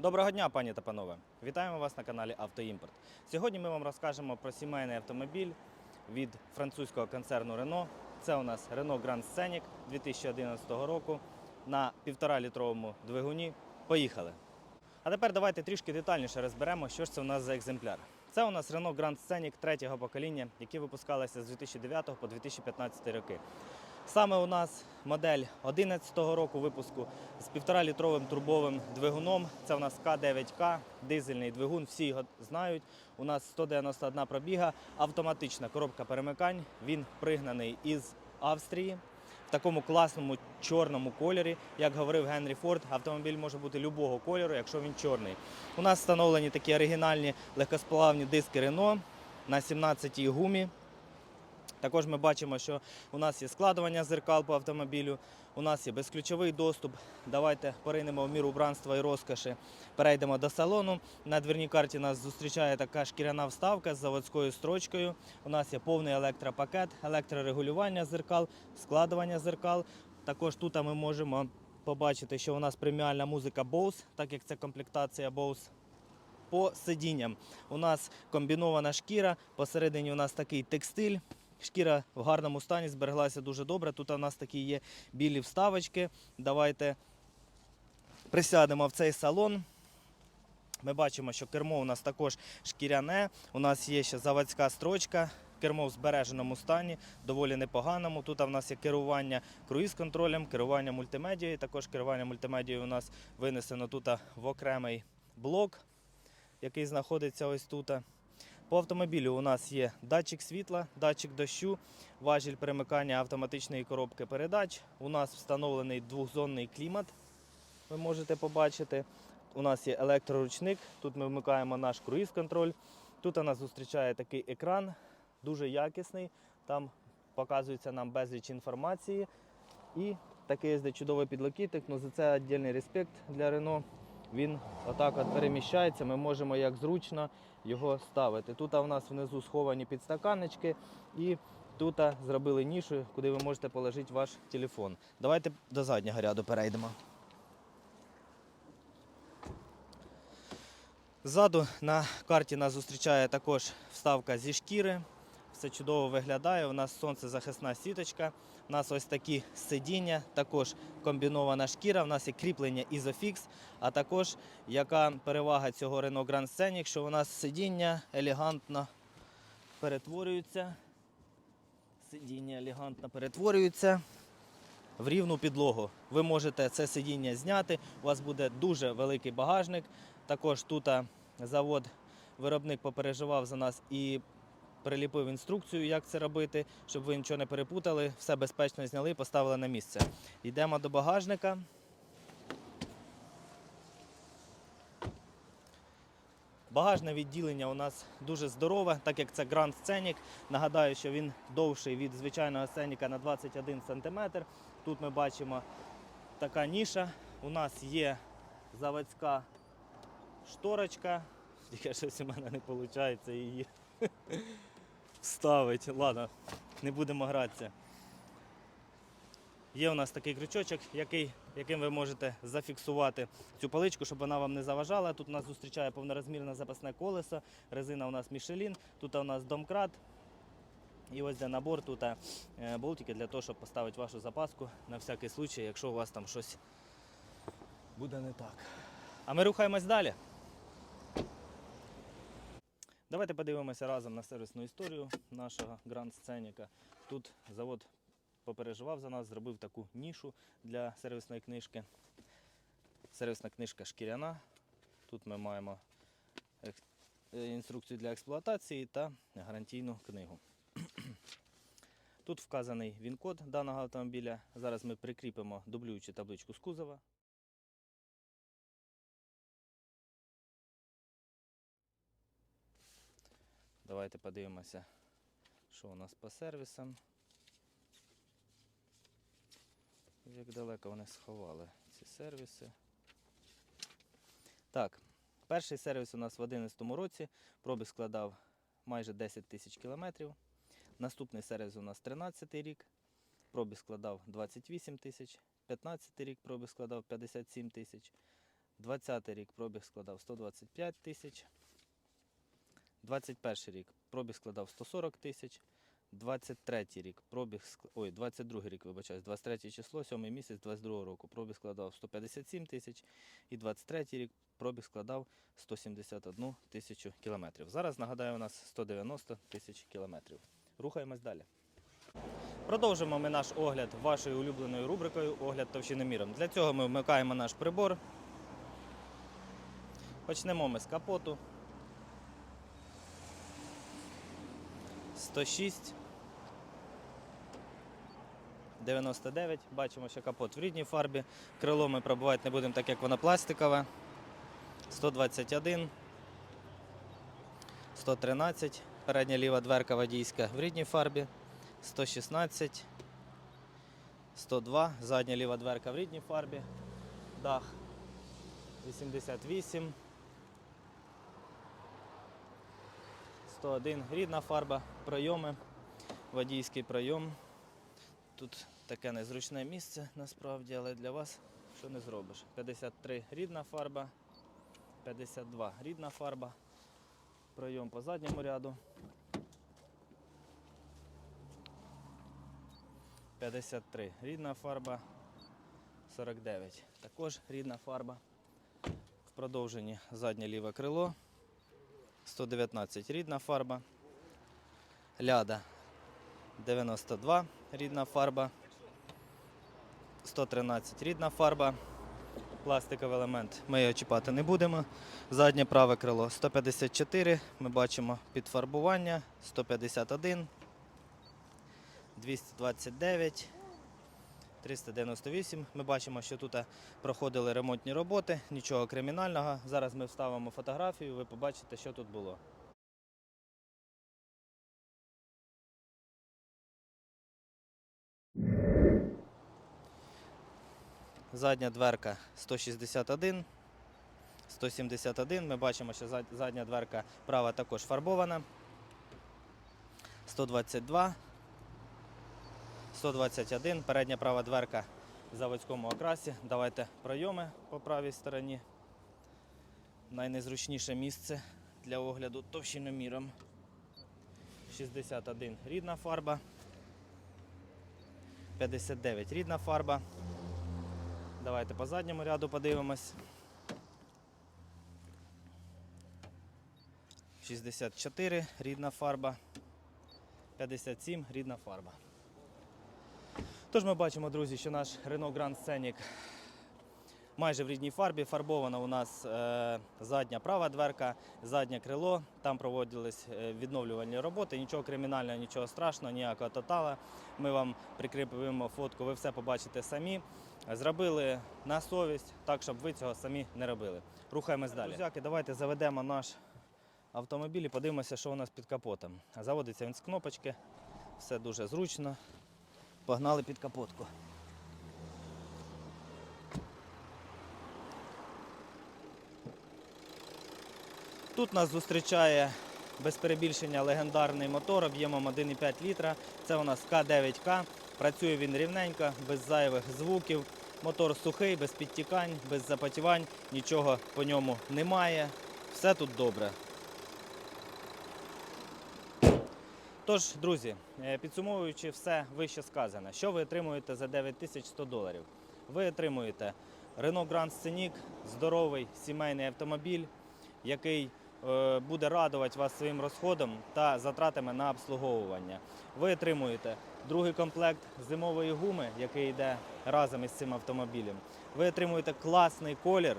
Доброго дня, пані та панове! Вітаємо вас на каналі Автоімпорт. Сьогодні ми вам розкажемо про сімейний автомобіль від французького концерну Renault. Це у нас Renault Grand Scenic 2011 року на 1,5-літровому двигуні. Поїхали! А тепер давайте трішки детальніше розберемо, що ж це у нас за екземпляр. Це у нас Renault Grand Scenic третього покоління, які випускалися з 2009 по 2015 роки. Саме у нас модель 2011 року випуску з 1,5-літровим турбовим двигуном. Це у нас К9К, дизельний двигун, всі його знають. У нас 191 пробіга, автоматична коробка перемикань. Він пригнаний із Австрії в такому класному чорному кольорі. Як говорив Генрі Форд, автомобіль може бути любого кольору, якщо він чорний. У нас встановлені такі оригінальні легкосплавні диски Renault на 17-й гумі. Також ми бачимо, що у нас є складування зеркал по автомобілю, у нас є безключовий доступ. Давайте поринемо в мір убранства і розкоші. Перейдемо до салону. На дверній карті нас зустрічає така шкіряна вставка з заводською строчкою. У нас є повний електропакет, електрорегулювання зеркал, складування зеркал. Також тут ми можемо побачити, що у нас преміальна музика Bose, так як це комплектація Bose. По сидінням у нас комбінована шкіра, посередині у нас такий текстиль. Шкіра в гарному стані збереглася дуже добре. Тут у нас такі є білі вставочки. Давайте присядемо в цей салон. Ми бачимо, що кермо у нас також шкіряне. У нас є ще заводська строчка. Кермо в збереженому стані, доволі непоганому. Тут у нас є керування круїз-контролем, керування мультимедією. Також керування мультимедією у нас винесено тут в окремий блок, який знаходиться ось тут. По автомобілю у нас є датчик світла, датчик дощу, важіль перемикання автоматичної коробки передач. У нас встановлений двохзонний клімат. Ви можете побачити. У нас є електроручник. Тут ми вмикаємо наш круїз-контроль. Тут у нас зустрічає такий екран, дуже якісний. Там показується нам безліч інформації. І такий ось чудовий підлокітник. Ну, за це віддільний респект для Renault. Він отак от переміщається, ми можемо як зручно його ставити. Тут у нас внизу сховані підстаканнички і тут зробили нішу, куди ви можете положити ваш телефон. Давайте до заднього ряду перейдемо. Ззаду на карті нас зустрічає також вставка зі шкіри. Все чудово виглядає. У нас сонцезахисна сіточка. У нас ось такі сидіння, також комбінована шкіра. У нас є кріплення Isofix, а також яка перевага цього Renault Grand Scenic, що у нас сидіння елегантно перетворюються. Сидіння елегантно перетворюються в рівну підлогу. Ви можете це сидіння зняти. У вас буде дуже великий багажник. Також тут завод, виробник попереживав за нас і приліпив інструкцію, як це робити, щоб ви нічого не перепутали. Все безпечно зняли і поставили на місце. Йдемо до багажника. Багажне відділення у нас дуже здорове, так як це Grand Scenic. Нагадаю, що він довший від звичайного Scenic на 21 см. Тут ми бачимо така ніша. У нас є заводська шторочка. Тільки щось у мене не виходить її вставити. Ладно, не будемо гратися. Є у нас такий крючочок, який, яким ви можете зафіксувати цю паличку, щоб вона вам не заважала. Тут нас зустрічає повнорозмірне запасне колесо, резина у нас Мішелін, тут у нас домкрат. І ось де набор, тут е, болтики для того, щоб поставити вашу запаску на всякий случай, якщо у вас там щось буде не так. А ми рухаємось далі. Давайте подивимося разом на сервісну історію нашого Grand Scenic. Тут завод попереживав за нас, зробив таку нішу для сервісної книжки. Сервісна книжка шкіряна. Тут ми маємо інструкцію для експлуатації та гарантійну книгу. Тут вказаний він-код даного автомобіля. Зараз ми прикріпимо дублюючу табличку з кузова. Давайте подивимося, що у нас по сервісам. Як далеко вони сховали ці сервіси. Так, перший сервіс у нас в 2011 році. Пробіг складав майже 10 тисяч кілометрів. Наступний сервіс у нас 13 рік. Пробіг складав 28 тисяч. 15 рік пробіг складав 57 тисяч. 20 рік пробіг складав 125 тисяч. 21 рік пробіг складав 140 тисяч. 23 рік пробіг ой, 22 рік, вибачаюсь, 23 число, 7 місяць 22 року. Пробіг складав 157 тисяч і 23 рік пробіг складав 171 тисячу кілометрів. Зараз нагадаю, у нас 190 тисяч кілометрів. Рухаємось далі. Продовжимо ми наш огляд вашою улюбленою рубрикою Огляд товщиноміром. Для цього ми вмикаємо наш прибор. Почнемо ми з капоту. 106. 99. Бачимо, що капот в рідній фарбі. Крило ми пробувати не будемо, так як воно пластикове. 121. 113. Передня ліва дверка водійська в рідній фарбі. 116. 102. Задня ліва дверка в рідній фарбі. Дах 88. 101. Рідна фарба. Пройоми. Водійський пройом. Тут таке незручне місце насправді, але для вас що не зробиш. 53 рідна фарба, 52 рідна фарба, пройом по задньому ряду. 53 рідна фарба, 49 також рідна фарба. В продовженні заднє ліве крило, 119 рідна фарба, ляда 92 рідна фарба, 113 рідна фарба, пластиковий елемент ми його чіпати не будемо. Заднє праве крило 154, ми бачимо підфарбування 151, 229, 398. Ми бачимо, що тут проходили ремонтні роботи, нічого кримінального. Зараз ми вставимо фотографію, ви побачите, що тут було. Задня дверка 161, 171. Ми бачимо, що задня дверка права також фарбована. 122, 121. Передня права дверка в заводському окрасі. Давайте пройоми по правій стороні. Найнезручніше місце для огляду товщиноміром. 61 рідна фарба. 59 рідна фарба. Давайте по задньому ряду подивимось. 64 рідна фарба. 57 рідна фарба. Тож ми бачимо, друзі, що наш Renault Grand Scenic майже в рідній фарбі. Фарбована у нас е, задня права дверка, заднє крило. Там проводились е, відновлювальні роботи. Нічого кримінального, нічого страшного, ніякого тотала. Ми вам прикріпимо фотку, ви все побачите самі. Зробили на совість, так, щоб ви цього самі не робили. Рухаємось далі. Друзяки, давайте заведемо наш автомобіль і подивимося, що у нас під капотом. Заводиться він з кнопочки, все дуже зручно. Погнали під капотку. Тут нас зустрічає без перебільшення легендарний мотор об'ємом 1,5 літра. Це у нас К9К. Працює він рівненько, без зайвих звуків. Мотор сухий, без підтікань, без запотівань, нічого по ньому немає. Все тут добре. Тож, друзі, е, підсумовуючи все вище сказане, що ви отримуєте за 9100 доларів? Ви отримуєте Renault Grand Scenic, здоровий сімейний автомобіль, який е, буде радувати вас своїм розходом та затратами на обслуговування. Ви отримуєте другий комплект зимової гуми, який йде разом із цим автомобілем. Ви отримуєте класний колір.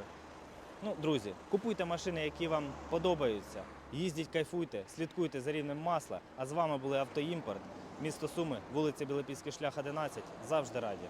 Ну, друзі, купуйте машини, які вам подобаються. Їздіть, кайфуйте, слідкуйте за рівнем масла. А з вами були Автоімпорт, місто Суми, вулиця Білопільський шлях 11. Завжди раді.